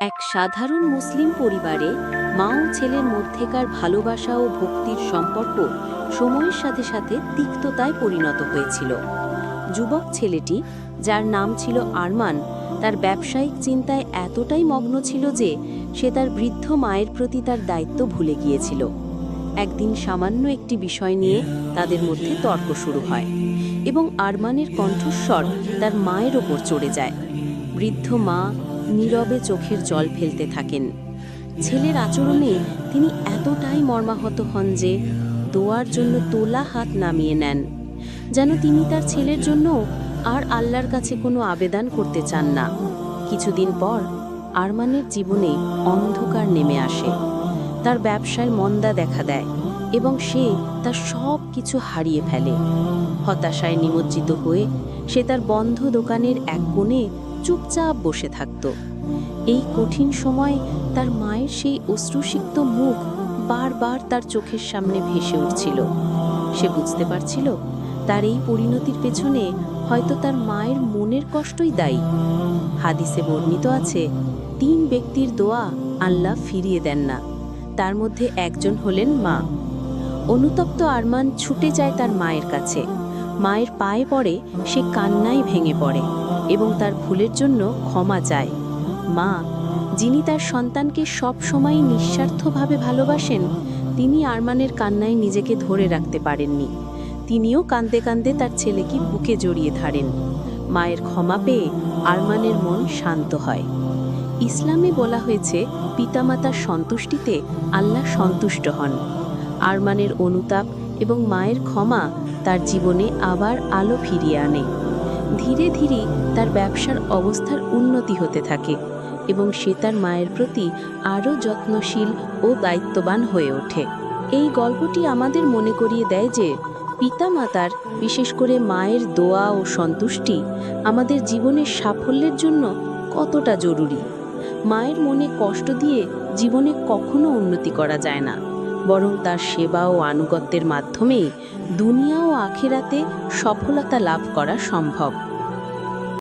এক সাধারণ মুসলিম পরিবারে মা ও ছেলের মধ্যেকার ভালোবাসা ও ভক্তির সম্পর্ক সময়ের সাথে সাথে তিক্ততায় পরিণত হয়েছিল। যুবক ছেলেটি, যার নাম ছিল আরমান, তার ব্যবসায়িক চিন্তায় এতটাই মগ্ন ছিল যে সে তার বৃদ্ধ মায়ের প্রতি তার দায়িত্ব ভুলে গিয়েছিল। একদিন সামান্য একটি বিষয় নিয়ে তাদের মধ্যে তর্ক শুরু হয় এবং আরমানের কণ্ঠস্বর তার মায়ের ওপর চড়ে যায়। বৃদ্ধ মা নীরবে চোখের জল ফেলতে থাকেন। ছেলের আচরণে তিনি এতটাই মর্মাহত হন যে দোয়ার জন্য তোলা হাত নামিয়ে নেন, যেন তিনি তার ছেলের জন্য আর আল্লাহর কাছে কোনো আবেদন করতে চান না। কিছুদিন পর আরমানের জীবনে অন্ধকার নেমে আসে। তার ব্যবসায় মন্দা দেখা দেয় এবং সে তার সব কিছু হারিয়ে ফেলে। হতাশায় নিমজ্জিত হয়ে সে তার বন্ধ দোকানের এক কোণে চুপচাপ বসে থাকত। এই কঠিন সময় তার মায়ের সেই অশ্রুসিক্ত মুখ বারবার তার চোখের সামনে ভেসে উঠছিল। সে বুঝতে পারছিল তার এই পরিণতির পেছনে হয়তো তার মায়ের মনের কষ্টই দায়ী। হাদিসে বর্ণিত আছে, তিন ব্যক্তির দোয়া আল্লাহ ফিরিয়ে দেন না, তার মধ্যে একজন হলেন মা। অনুতপ্ত আরমান ছুটে যায় তার মায়ের কাছে। মায়ের পায়ে পড়ে সে কান্নায় ভেঙে পড়ে। এবং তার ভুলের জন্য ক্ষমা চায়। মা, যিনি তার সন্তানকে সব সময় নিঃস্বার্থভাবে ভালোবাসেন, তিনি আরমানের কান্নায় নিজেকে ধরে রাখতে পারেননি। তিনিও কাঁদতে কাঁদতে তার ছেলেকে বুকে জড়িয়ে ধরেন। মায়ের ক্ষমা পেয়ে আরমানের মন শান্ত হয়। ইসলামে বলা হয়েছে, পিতামাতার সন্তুষ্টিতে আল্লাহ সন্তুষ্ট হন। আরমানের অনুতাপ এবং মায়ের ক্ষমা তার জীবনে আবার আলো ফিরিয়ে আনে। ধীরে ধীরে তার ব্যবসার অবস্থার উন্নতি হতে থাকে এবং সে তার মায়ের প্রতি আরও যত্নশীল ও দায়িত্ববান হয়ে ওঠে। এই গল্পটি আমাদের মনে করিয়ে দেয় যে, পিতামাতার বিশেষ করে মায়ের দোয়া ও সন্তুষ্টি আমাদের জীবনের সাফল্যের জন্য কতটা জরুরি। মায়ের মনে কষ্ট দিয়ে জীবনে কখনো উন্নতি করা যায় না। বরং তার সেবা ও আনুগত্যের মাধ্যমে দুনিয়া ও আখেরাতে সফলতা লাভ করা সম্ভব।